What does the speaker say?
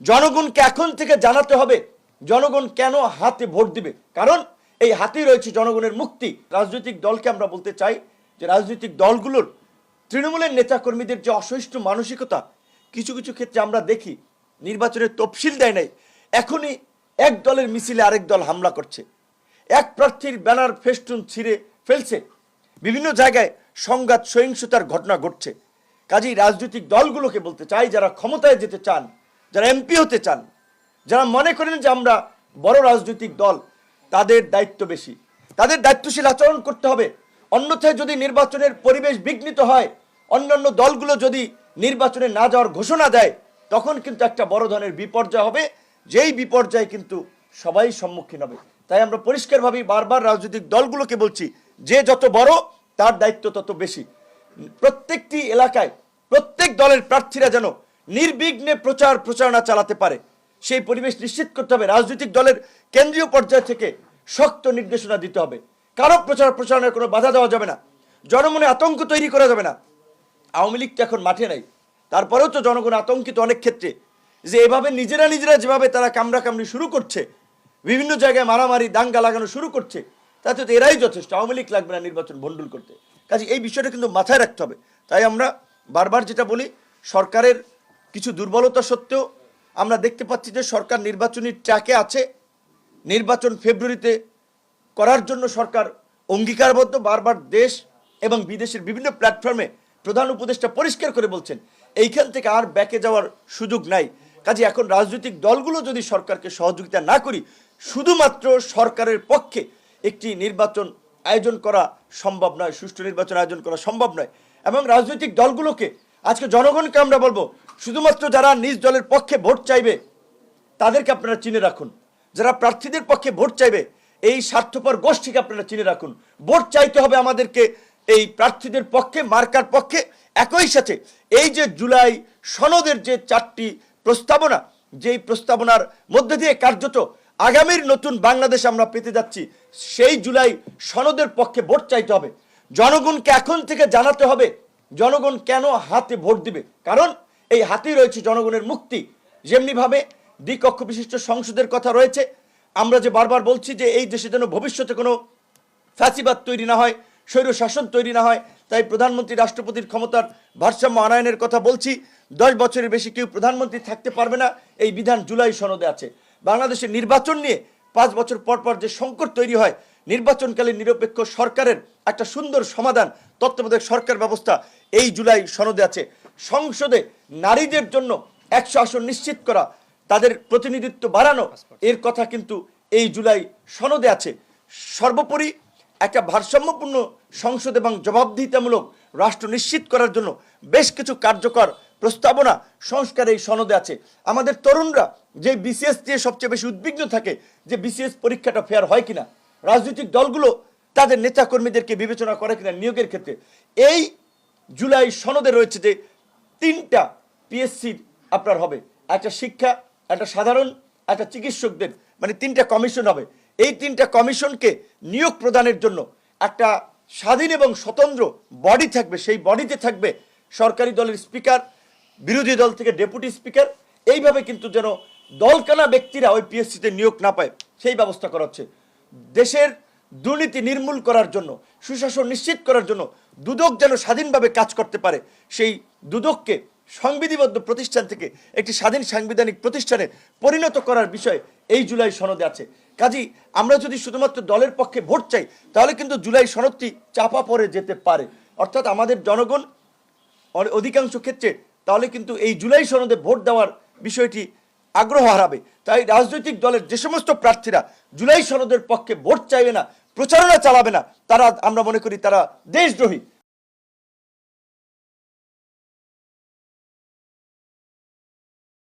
জনগণকে এখন থেকে জানাতে হবে, জনগণ কেন হাতে ভোট দিবে? কারণ এই হাতেই রয়েছে জনগণের মুক্তি। রাজনৈতিক দলকে আমরা বলতে চাই যে রাজনৈতিক দলগুলোর তৃণমূলের নেতাকর্মীদের যে অসহিষ্ণু মানসিকতা, কিছু কিছু ক্ষেত্রে আমরা দেখি নির্বাচনের তফসিল দেয় নাই। এখনই এক দলের মিছিলে আরেক দল হামলা করছে। এক প্রার্থীর ব্যানার ফেস্টুন ছিঁড়ে ফেলছে। বিভিন্ন জায়গায় সংঘাত, সহিংসতার ঘটনা ঘটছে। কাজেই রাজনৈতিক দলগুলোকে বলতে চাই, যারা ক্ষমতায় যেতে চান যারা এমপি হতে চান, যারা মনে করেন যে আমরা বড় রাজনৈতিক দল, তাদের দায়িত্ব বেশি। তাদের দায়িত্বশীল আচরণ করতে হবে। অন্যথায় যদি নির্বাচনের পরিবেশ বিঘ্নিত হয়, অন্যান্য দলগুলো যদি নির্বাচনে না যাওয়ার ঘোষণা দেয়, তখন কিন্তু একটা বড় ধরনের বিপর্যয় হবে। যেই বিপর্যয় কিন্তু সবাই সম্মুখীন হবে। তাই আমরা পরিষ্কারভাবেই বারবার রাজনৈতিক দলগুলোকে বলছি, যে যত বড়, তার দায়িত্ব তত বেশি। প্রত্যেকটি এলাকায় প্রত্যেক দলের প্রার্থীরা যেন নির্বিঘ্নে প্রচার প্রচারণা চালাতে পারে। সেই পরিবেশ নিশ্চিত করতে হবে। রাজনৈতিক দলের কেন্দ্রীয় পর্যায় থেকে শক্ত নির্দেশনা দিতে হবে। কারও প্রচার প্রচারণার কোনো বাধা দেওয়া যাবে না। জনমনে আতঙ্ক তৈরি করা যাবে না। আওয়ামী লীগ তো এখন মাঠে নাই। তারপরেও তো জনগণ আতঙ্কিত অনেক ক্ষেত্রে। যে এভাবে নিজেরা নিজেরা যেভাবে তারা কামড়া কামড়ি শুরু করছে, বিভিন্ন জায়গায় মারামারি, দাঙ্গা লাগানো শুরু করছে, তাতে তো এরাই যথেষ্ট। আওয়ামী লীগ লাগবে না নির্বাচন ভণ্ডুল করতে। কাজে এই বিষয়টা কিন্তু মাথায় রাখতে হবে। তাই আমরা বারবার যেটা বলি, সরকারের কিছু দুর্বলতা সত্ত্বেও আমরা দেখতে পাচ্ছি যে সরকার নির্বাচনী ট্র্যাকে আছে। নির্বাচন ফেব্রুয়ারিতে করার জন্য সরকার অঙ্গীকারবদ্ধ। বারবার দেশ এবং বিদেশের বিভিন্ন প্ল্যাটফর্মে প্রধান উপদেষ্টা পরিষ্কার করে বলছেন, এইখান থেকে আর ব্যাকে যাওয়ার সুযোগ নাই। কাজে এখন রাজনৈতিক দলগুলো যদি সরকারকে সহযোগিতা না করি, শুধুমাত্র সরকারের পক্ষে একটি নির্বাচন আয়োজন করা সম্ভব নয়, সুষ্ঠু নির্বাচন আয়োজন করা সম্ভব নয়। এবং রাজনৈতিক দলগুলোকে, আজকে জনগণকে আমরা বলব শুধুমাত্র যারা নিজ দলের পক্ষে ভোট চাইবে, তাদেরকে আপনারা চিনে রাখুন। যারা প্রার্থীদের পক্ষে ভোট চাইবে, এই স্বার্থপর গোষ্ঠীকে আপনারা চিনে রাখুন। ভোট চাইতে হবে আমাদেরকে এই প্রার্থীদের পক্ষে, মার্কার পক্ষে। একই সাথে এই যে জুলাই সনদের যে চারটি প্রস্তাবনা, যেই প্রস্তাবনার মধ্যে দিয়ে কার্যত আগামীর নতুন বাংলাদেশ আমরা পেতে যাচ্ছি, সেই জুলাই সনদের পক্ষে ভোট চাইতে হবে। জনগণকে এখন থেকে জানাতে হবে, জনগণ কেন হাতে ভোট দিবে? কারণ এই হাতেই রয়েছে জনগণের মুক্তি। যেমনিভাবে দ্বিকক্ষ বিশিষ্ট সংসদের কথা রয়েছে, আমরা যে বারবার বলছি যে এই দেশে যেন ভবিষ্যতে কোনো ফ্যাসিবাদ তৈরি না হয়, স্বৈর শাসন তৈরি না হয়, তাই প্রধানমন্ত্রী রাষ্ট্রপতির ক্ষমতার ভারসাম্য আনয়নের কথা বলছি। দশ বছরের বেশি কেউ প্রধানমন্ত্রী থাকতে পারবে না, এই বিধান জুলাই সনদে আছে। বাংলাদেশের নির্বাচন নিয়ে পাঁচ বছর পর পর যে সংকট তৈরি হয়, নির্বাচনকালীন নিরপেক্ষ সরকারের একটা সুন্দর সমাধান, তত্ত্বাবধায়ক সরকার ব্যবস্থা এই জুলাই সনদে আছে। সংসদে নারীদের জন্য একশো আসন নিশ্চিত করা তাদের প্রতিনিধিত্ব বাড়ানো এর কথা কিন্তু এই জুলাই সনদে আছে। সর্বোপরি একটা ভারসাম্যপূর্ণ সংসদ এবং জবাবদিহিতামূলক রাষ্ট্র নিশ্চিত করার জন্য বেশ কিছু কার্যকর প্রস্তাবনা সংস্কার এই সনদে আছে। আমাদের তরুণরা যে বিসিএস দিয়ে সবচেয়ে বেশি উদ্বিগ্ন থাকে যে বিসিএস পরীক্ষাটা ফেয়ার হয় কিনা রাজনৈতিক দলগুলো তাদের নেতাকর্মীদেরকে বিবেচনা করে কিনা নিয়োগের ক্ষেত্রে এই জুলাই সনদে রয়েছে যে তিনটা পিএসসি আপনার হবে। একটা শিক্ষা, একটা সাধারণ, একটা চিকিৎসকদের মানে তিনটা কমিশন হবে। এই তিনটা কমিশনকে নিয়োগ প্রদানের জন্য একটা স্বাধীন এবং স্বতন্ত্র বডি থাকবে। সেই বডিতে থাকবে সরকারি দলের স্পিকার বিরোধী দল থেকে ডেপুটি স্পিকার এইভাবে কিন্তু যেন দলকানা ব্যক্তিরা ওই পিএসসিতে নিয়োগ না পায়, সেই ব্যবস্থা করা হচ্ছে। দেশের দুর্নীতি নির্মূল করার জন্য, সুশাসন নিশ্চিত করার জন্য দুদক যেন স্বাধীনভাবে কাজ করতে পারে, সেই দুদককে সংবিধিবদ্ধ প্রতিষ্ঠান থেকে একটি স্বাধীন সাংবিধানিক প্রতিষ্ঠানে পরিণত করার বিষয় এই জুলাই সনদে আছে। কাজেই আমরা যদি শুধুমাত্র দলের পক্ষে ভোট চাই, তাহলে কিন্তু জুলাই সনদটি চাপা পড়ে যেতে পারে। অর্থাৎ আমাদের জনগণ অধিকাংশ ক্ষেত্রে তাহলে কিন্তু এই জুলাই সনদে ভোট দেওয়ার বিষয়টি আগ্রহ হারাবে। তাই রাজনৈতিক দলের যে সমস্ত প্রার্থীরা জুলাই সনদের পক্ষে ভোট চাইবে না, প্রচারণা চালাবে না, তারা আমরা মনে করি তারা দেশদ্রোহী।